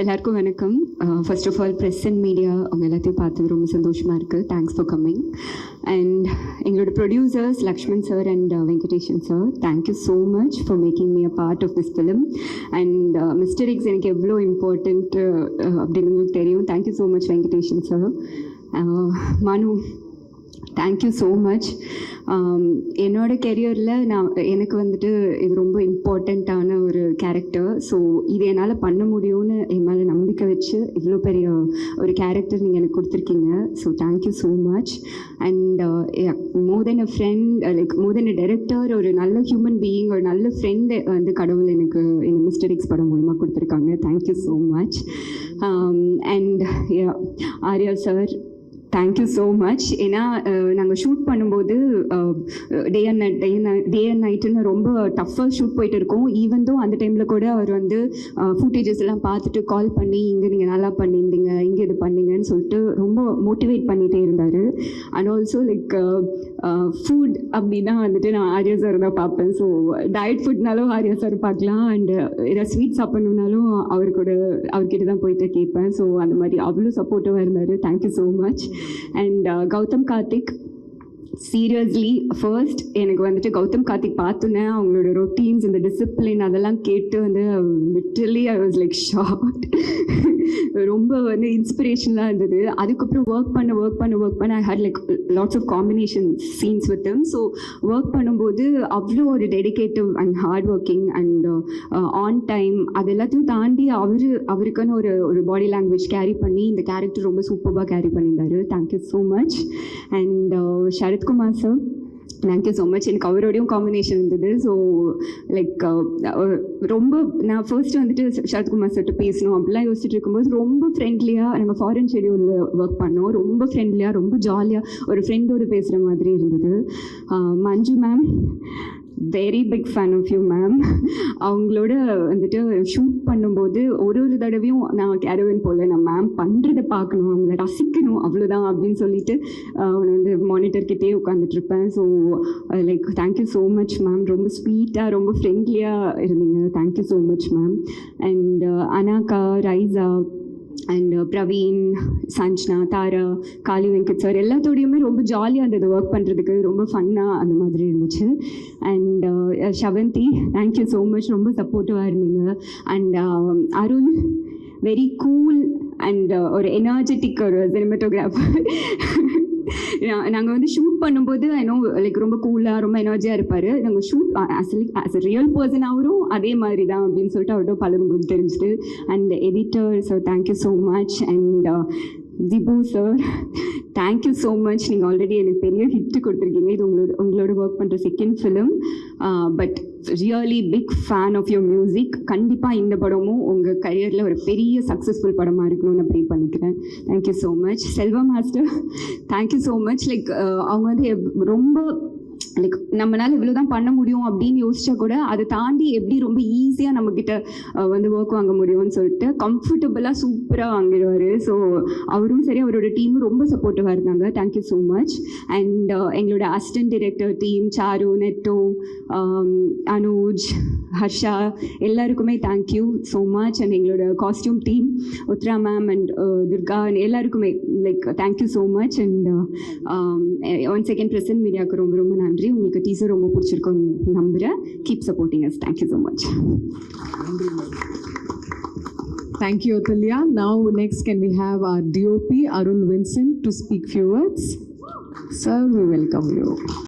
எல்லாருக்கும் வணக்கம். First of all press and media அவங்க எல்லாத்தையும் பார்த்தது ரொம்ப சந்தோஷமாக இருக்குது தேங்க்ஸ் ஃபார் கம்மிங் அண்ட் எங்களோட producers Lakshman sir and Venkatesan sir thank you so much for making me a part of this film and மிஸ்டரிக்ஸ் எனக்கு எவ்வளோ இம்பார்ட்டண்ட் அப்படின்னு உங்களுக்கு தெரியும். Thank you so much Venkatesan sir Manu thank you so much என்னோட கெரியரில் நான் எனக்கு வந்துட்டு இது ரொம்ப இம்பார்ட்டண்ட்டான ஒரு கேரக்டர் ஸோ இது என்னால் பண்ண முடியும்னு என் மேலே நம்பிக்கை வச்சு இவ்வளோ பெரிய ஒரு கேரக்டர் நீங்கள் எனக்கு கொடுத்துருக்கீங்க. So thank you so much and more than a friend like more than a director ஒரு நல்ல ஹியூமன் பீயிங் ஒரு நல்ல ஃப்ரெண்டு வந்து கடவுள் எனக்கு இந்த மிஸ்டர் எக்ஸ் படம் மூலமாக கொடுத்துருக்காங்க. Thank you so much and um, Arya sir thank you so much ஏன்னா நாங்கள் ஷூட் பண்ணும்போது day and night day day and நைட்டுன்னு ரொம்ப டஃப்பாக ஷூட் போயிட்டு இருக்கோம். ஈவன் தோ அந்த டைமில் கூட அவர் வந்து ஃபுட்டேஜஸ் எல்லாம் பார்த்துட்டு கால் பண்ணி இங்கே நீங்கள் நல்லா பண்ணீங்க. அப்படின்னு சொல்லிட்டு ரொம்ப மோட்டிவேட் பண்ணிகிட்டே இருந்தார். அண்ட் ஆல்சோ லைக் ஃபுட் அப்படின்னா வந்துட்டு நான் ஆர்யா சார் தான் பார்ப்பேன். ஸோ டயட் ஃபுட்னாலும் ஆர்யா சார் பார்க்கலாம். அண்ட் uh, ஏதாவது ஸ்வீட் சாப்பிட்ணுன்னாலும் அவர் கூட அவர்கிட்ட தான் போயிட்டு கேட்பேன். ஸோ அந்த மாதிரி அவ்வளோ சப்போர்ட்டிவாக இருந்தார். Thank you so much and Gautham Karthik seriously first எனக்கு வந்துட்டு கௌதம் கார்த்திக் பார்த்தோன்னே. அவங்களோட ரொட்டீன்ஸ் இந்த டிசிப்ளின் அதெல்லாம் கேட்டு வந்து literally I was like short ரொம்ப வந்து இன்ஸ்பிரேஷனாக இருந்தது. அதுக்கப்புறம் ஒர்க் பண்ண ஒர்க் பண்ண ஒர்க் பண்ண I had like lots of combination scenes with them so work பண்ணும்போது அவ்வளோ ஒரு dedicative and hard working and on time அது எல்லாத்தையும் தாண்டி அவர் அவருக்குன்னு ஒரு ஒரு பாடி லாங்குவேஜ் கேரி பண்ணி இந்த கேரக்டர் ரொம்ப சூப்பராக கேரி பண்ணியிருந்தாரு. Thank you so much and Sarathkumar sir thank you so much எனக்கு அவரோடையும் காம்பினேஷன் இருந்தது. ஸோ லைக் uh, ரொம்ப நான் ஃபர்ஸ்ட் வந்துட்டு சரத்குமார் சார்ட்டு பேசணும் அப்படிலாம் யோசிச்சுட்டு இருக்கும்போது ரொம்ப ஃப்ரெண்ட்லியாக நம்ம ஃபாரின் ஷெடியூலில் ஒர்க் பண்ணோம். ரொம்ப ஃப்ரெண்ட்லியாக ரொம்ப ஜாலியாக ஒரு ஃப்ரெண்டோடு பேசுகிற மாதிரி இருந்தது. Uh, Manju ma'am very big fan of you ma'am அவங்களோட வந்துட்டு ஷூட் பண்ணும்போது ஒரு ஒரு தடவையும் நான் கேரவன் போல நான் மேம் பண்ணுறதை பார்க்கணும் அவங்கள ரசிக்கணும் அவ்வளோதான் அப்படின்னு சொல்லிட்டு அவனை வந்து மானிட்டர்கிட்டே உட்காந்துட்டு இருப்பேன் so like thank you so much ma'am ரொம்ப ஸ்வீட்டாக ரொம்ப ஃப்ரெண்ட்லியாக இருந்தீங்க. Thank you so much ma'am and Anaika Raiza and Praveen Sanjana Thara Kaali Venkat sir எல்லாத்தோடையுமே ரொம்ப ஜாலியாக இருந்தது. ஒர்க் பண்ணுறதுக்கு ரொம்ப ஃபன்னாக அந்த மாதிரி இருந்துச்சு. And Shavanthi thank you so much ரொம்ப சப்போர்ட்டிவாக இருந்தீங்க. And Arun very cool and ஒரு எனர்ஜெட்டிக் ஒரு சினிமட்டோகிராஃபர் நாங்கள் வந்து ஷூட் பண்ணும்போது ஐநோ லைக் ரொம்ப கூலாக ரொம்ப எனர்ஜியாக இருப்பார். நாங்கள் shoot actually as a real person அவரும் அதே மாதிரி தான் அப்படின்னு சொல்லிட்டு அவர்கிட்ட பழகும்போது தெரிஞ்சுட்டு and editor so thank you so much and Dibu sir thank you so much நீங்கள் ஆல்ரெடி எனக்கு பெரிய ஹிட் கொடுத்துருக்கீங்க. இது உங்களோட உங்களோட ஒர்க் பண்ணுற second film but really big fan of your music கண்டிப்பாக இந்த படமும் உங்கள் கரியரில் ஒரு பெரிய சக்ஸஸ்ஃபுல் படமாக இருக்கணும்னு ப்ரே பண்ணிக்கிறேன். Thank you so much Selva master thank you so much like அவங்க வந்து ரொம்ப லைக் நம்மளால இவ்வளோ தான் பண்ண முடியும் அப்படின்னு யோசிச்சா கூட அதை தாண்டி எப்படி ரொம்ப ஈஸியாக நம்மக்கிட்ட வந்து ஒர்க் வாங்க முடியும்னு சொல்லிட்டு கம்ஃபர்டபுளாக சூப்பராக வாங்கிடுவார். ஸோ அவரும் சரி அவரோட டீமும் ரொம்ப சப்போர்ட்டிவாக இருந்தாங்க. Thank you so much and எங்களோட assistant director team Charu Netto Anuj Harsha எல்லாருக்குமே தேங்க்யூ ஸோ மச் அண்ட் எங்களோட costume team Uthra ma'am and Durga எல்லாருக்குமே like thank you so much and one second present மீடியாவுக்கு ரொம்ப ரொம்ப நன்றி உங்களுக்கு டீசர் ரொம்ப பிடிச்சிருக்கும் நம்புகிறேன் keep supporting us thank you so much Thank you, Atulya. Now, next, can we have our DOP, Arul Vincent, to speak few words? Sir, we welcome you.